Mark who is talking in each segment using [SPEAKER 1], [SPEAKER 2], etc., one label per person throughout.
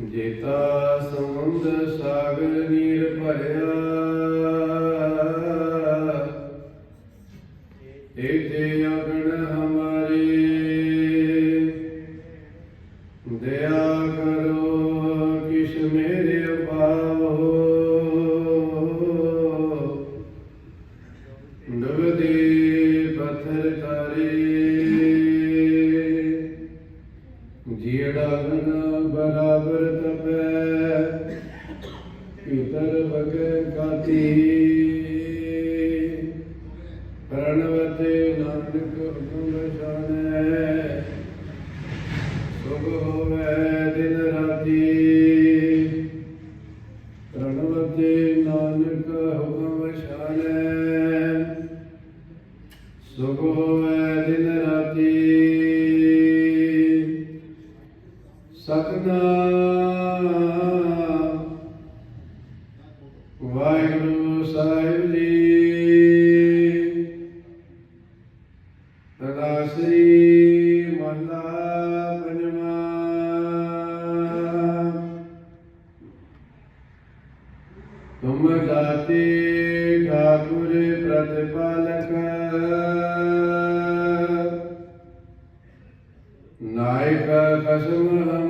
[SPEAKER 1] ਜੇਤਾ ਸਮੁੰਦ ਸਾਗਰ ਨੀਰ ਭਰਿਆ ਏਤੇ ਅਗਣ ਹਮਾਰੇ। ਦਇਆ ਕਰੋ ਕਿਸ਼ ਮੇਰੇ ਪਾਵੋ ਨਵਦੇ ਪੱਥਰ ਤਾਰੇ। ਜਿਹੜਾ ਗਨ ਇਤਰ ਬਗੇ ਗਾਤੀ ਪ੍ਰਣਵਤੇ ਨਾਨਕ ਹੁਕਮ ਜਾਣੈ ਸੁਖ ਹੋਵੇ ਦਿਨ ਰਾਤੀ। ਪ੍ਰਣਵਤੇ ਨਾਨਕ ਹੁਕਮ ਜਾਣੈ ਸੁਖ ਹੋਵੇ ਦਿਨ ਤਦਾਸਰੀ ਮਹਲਾ ਪੰਜਵਾ। ਤੁਮ ਦਾਤੇ ਠਾਕੁਰ ਪ੍ਰਤਿਪਾਲਕ ਨਾਇਕ ਕਸਮ ਹਮਾਰੇ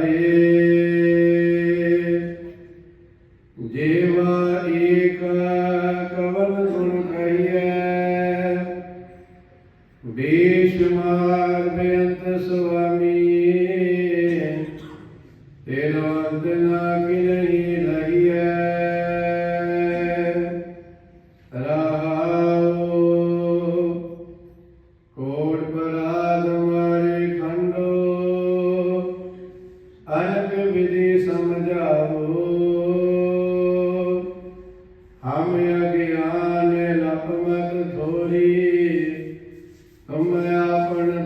[SPEAKER 1] ਧਾਰੇ ਜੀਵਾ ਏਕ ਕਵਨ ਗੁਣ ਕਹੀਐ ਬੇਸ਼ੁਮਾਰ ਬੇਅੰਤ ਸੁਆਮੀ। ਤੇਰਾ ਅੰਤ ਨਾ ਤੁਮ ਆਪਨ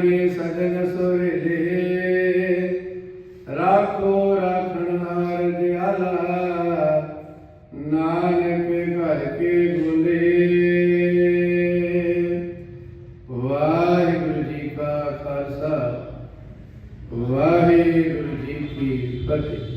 [SPEAKER 1] ਲਾਗੇ ਸਜਨ ਸੁਹਲੇ ਰਾਖੋ ਰਾਖਣ ਹਾਰ ਦਿਆਲਾ ਨਾਨਕ ਘਰ ਕੇ ਗੁਲੇ ਵਾਹਿਗੁਰੂ ਜੀ ਕਾ ਖਾਲਸਾ, ਵਾਹਿਗੁਰੂ ਜੀ ਕੀ ਫਤਿਹ।